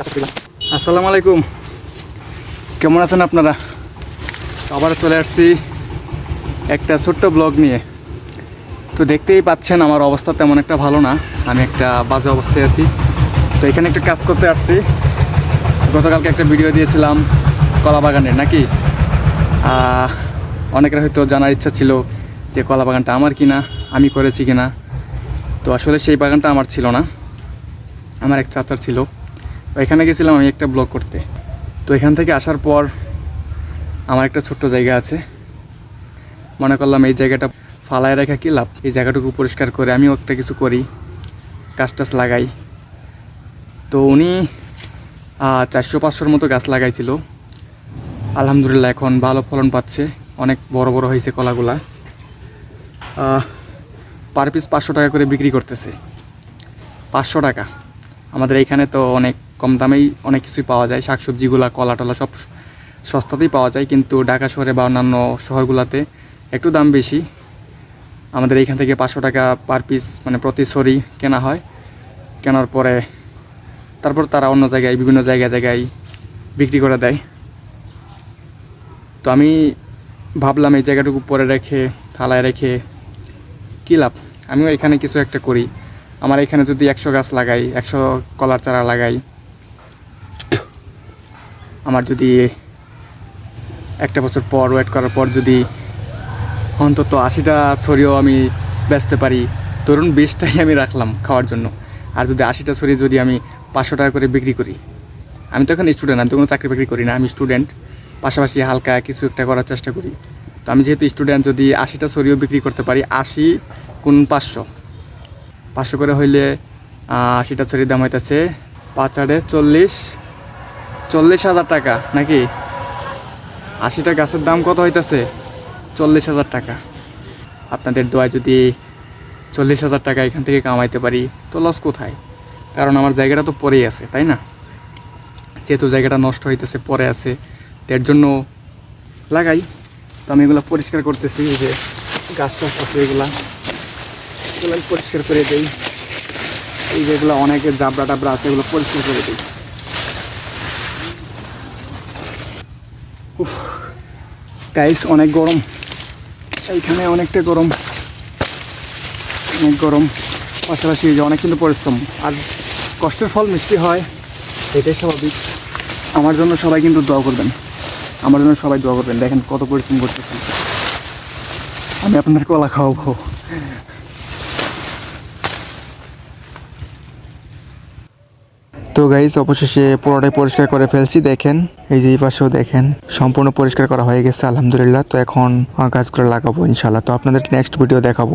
আসসালামু আলাইকুম। কেমন আছেন আপনারা? আবার চলে আসছি একটা ছোট্ট ব্লগ নিয়ে। তো দেখতেই পাচ্ছেন আমার অবস্থা তেমন একটা ভালো না। আমি একটা বাজে অবস্থায় আছি। তো এখানে একটা কাজ করতে আসছি। গতকালকে একটা ভিডিও দিয়েছিলাম কলা বাগানের নাকি অনেকের হয়তো জানার ইচ্ছা ছিল যে কলা বাগানটা আমার কিনা, আমি করেছি কিনা। তো আসলে সেই বাগানটা আমার ছিল না। আমার এক চাচার ছিল। এখানে গেছিলাম আমি একটা ব্লগ করতে। তো এখান থেকে আসার পর আমার একটা ছোট্ট জায়গা আছে। মনে করলাম এই জায়গাটা ফালায় রাখা কী লাভ? এই জায়গাটুকু পরিষ্কার করে আমিও একটা কিছু করি গাছ টাছ লাগাই। তো উনি চারশো পাঁচশোর মতো গাছ লাগাইছিল। আলহামদুলিল্লাহ এখন ভালো ফলন পাচ্ছে, অনেক বড় বড় হয়েছে কলাগুলা। পার পিস পাঁচশো টাকা করে বিক্রি করতেছে। পাঁচশো টাকা। আমাদের এইখানে তো অনেক কম দামেই অনেক কিছুই পাওয়া যায়। শাকসবজিগুলা কলা টলা সব সস্তাতেই পাওয়া যায়। কিন্তু ঢাকা শহরে বা অন্যান্য শহরগুলোতে একটু দাম বেশি। আমাদের এইখান থেকে পাঁচশো টাকা পার পিস মানে প্রতি সরি কেনা হয়। কেনার পরে তারপর তারা অন্য জায়গায়, বিভিন্ন জায়গায় জায়গায় বিক্রি করে দেয়। তো আমি ভাবলাম এই জায়গাটুকু পরে রেখে, থালায় রেখে কী লাভ? আমিও এখানে কিছু একটা করি। আমার এখানে যদি একশো গাছ লাগাই, একশো কলার চারা লাগাই আমার যদি একটা বছর পর ওয়েট করার পর যদি অন্তত আশিটা ছড়িও আমি বেচতে পারি, ধরুন বিশটাই আমি রাখলাম খাওয়ার জন্য। আর যদি আশিটা ছড়ি যদি আমি পাঁচশো টাকা করে বিক্রি করি, আমি তো এখন স্টুডেন্ট আমি তো কোনো চাকরি বাকরি করি না, আমি স্টুডেন্ট পাশাপাশি হালকা কিছু একটা করার চেষ্টা করি। তো আমি যেহেতু স্টুডেন্ট যদি আশিটা ছড়িও বিক্রি করতে পারি, আশি কোন পাঁচশো। পাঁচশো করে হইলে আশিটা ছড়ির দাম হইতেছে পাঁচ আড়ে চল্লিশ। চল্লিশ হাজার টাকা, নাকি? আশিটা গাছের দাম কত হইতেছে? চল্লিশ হাজার টাকা। আপনাদের দোয়ায় যদি চল্লিশ হাজার টাকা এখান থেকে কামাইতে পারি, তো লস কোথায়? কারণ আমার জায়গাটা তো পরেই আছে, তাই না? যেহেতু জায়গাটা নষ্ট হইতেছে, পরে আছে তার জন্য লাগাই। তো আমি এগুলো পরিষ্কার করতেছি যে গাছ টাছ আছে এগুলা। এগুলো পরিষ্কার করে দিই। এই যেগুলো অনেকের জাবড়া টাবড়া আছে, এগুলো পরিষ্কার করে দিই। গাইস অনেক গরম। এইখানে অনেকটা গরম। অনেক গরম। পাশাপাশি যে অনেক কিন্তু পরিশ্রম। আর কষ্টের ফল মিষ্টি হয়, এটাই স্বাভাবিক। আমার জন্য সবাই কিন্তু দোয়া করবেন। আমার জন্য সবাই দোয়া করবেন। দেখেন কত পরিশ্রম করতেছি আমি আপনাদের কলা খাওয়াবো। তো গাইজ অবশেষে পুরোটাই পরিষ্কার করে ফেলছি, দেখেন। এই যে এই পাশেও দেখেন, সম্পূর্ণ পরিষ্কার করা হয়ে গেছে, আলহামদুলিল্লাহ। তো এখন গাছগুলো লাগাবো ইনশাল্লাহ তো আপনাদের নেক্সট ভিডিও দেখাবো।